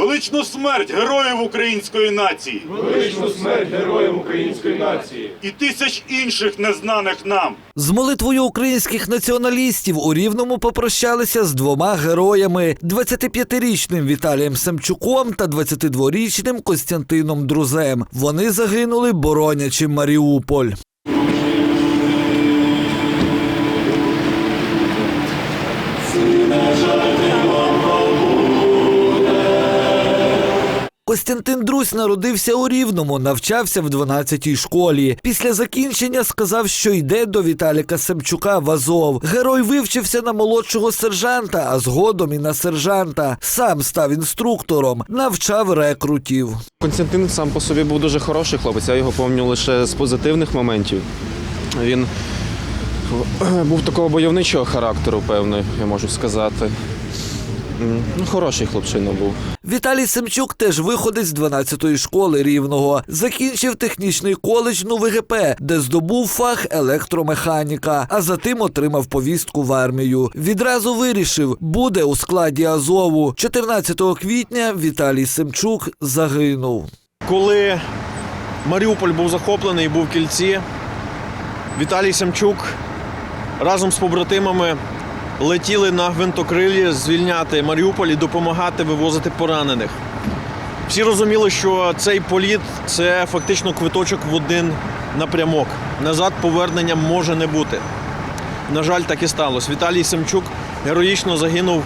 Величну смерть героїв української нації Величну смерть героям української нації. і тисяч інших незнаних нам. З молитвою українських націоналістів у Рівному попрощалися з двома героями: 25-річним Віталієм Семчуком та 22-річним Костянтином Друзем. Вони загинули, боронячи Маріуполь. Костянтин Друзь народився у Рівному, навчався в 12-й школі. Після закінчення сказав, що йде до Віталіка Семчука в Азов. Герой вивчився на молодшого сержанта, а згодом і на сержанта. Сам став інструктором, навчав рекрутів. Константин сам по собі був дуже хороший хлопець, я його пам'ятаю лише з позитивних моментів. Він був такого бойовничого характеру, певно, я можу сказати. Ну, хороший хлопчина був. Віталій Семчук теж виходить з 12-ї школи рівного. Закінчив технічний коледж НУВГП, де здобув фах електромеханіка, а затим отримав повістку в армію. Відразу вирішив, буде у складі Азову. 14 квітня Віталій Семчук загинув. Коли Маріуполь був захоплений і був в кільці, Віталій Семчук разом з побратимами летіли на гвинтокрилі звільняти Маріуполь і допомагати вивозити поранених. Всі розуміли, що цей політ це фактично квиточок в один напрямок. Назад повернення може не бути. На жаль, так і сталося. Віталій Семчук героїчно загинув,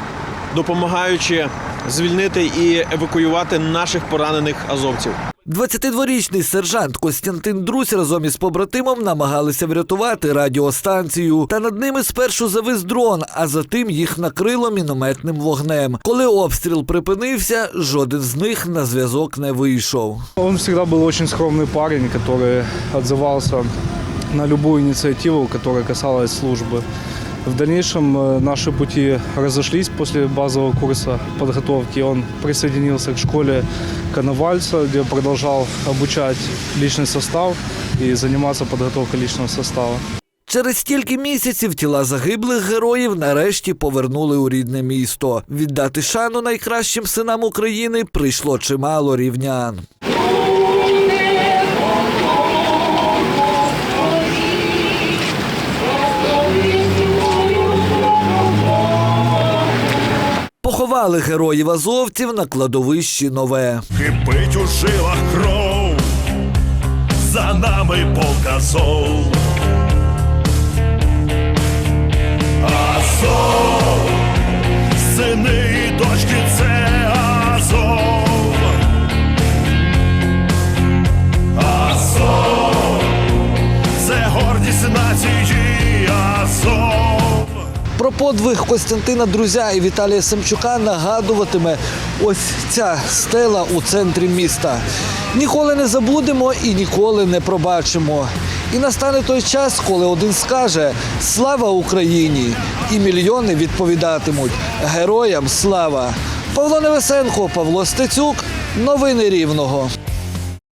допомагаючи звільнити і евакуювати наших поранених азовців. 22-річний сержант Костянтин Друзь разом із побратимом намагалися врятувати радіостанцію. Та над ними спершу завис дрон, а затим їх накрило мінометним вогнем. Коли обстріл припинився, жоден з них на зв'язок не вийшов. Он всегда был очень скромный парень, который отзывался на любую инициативу, которая касалась службы. В дальнейшем э, наши пути разошлись после базового курса подготовки. Он присоединился к школе Коновальца, где продолжал обучать личный состав и заниматься подготовкой личного состава. Через стільки місяців тіла загиблих героїв нарешті повернули у рідне місто. Віддати шану найкращим синам України прийшло чимало рівнян. Поховали героїв азовців на кладовищі нове. Кипить у жилах кров, за нами показов. Азов, сини і дочки, це Азов. Азов, це гордість нації Азов. Про подвиг Костянтина Друзя і Віталія Семчука нагадуватиме ось ця стела у центрі міста. Ніколи не забудемо і ніколи не пробачимо. І настане той час, коли один скаже Слава Україні! І мільйони відповідатимуть Героям слава! Павло Невесенко, Павло Стецюк, новини Рівного.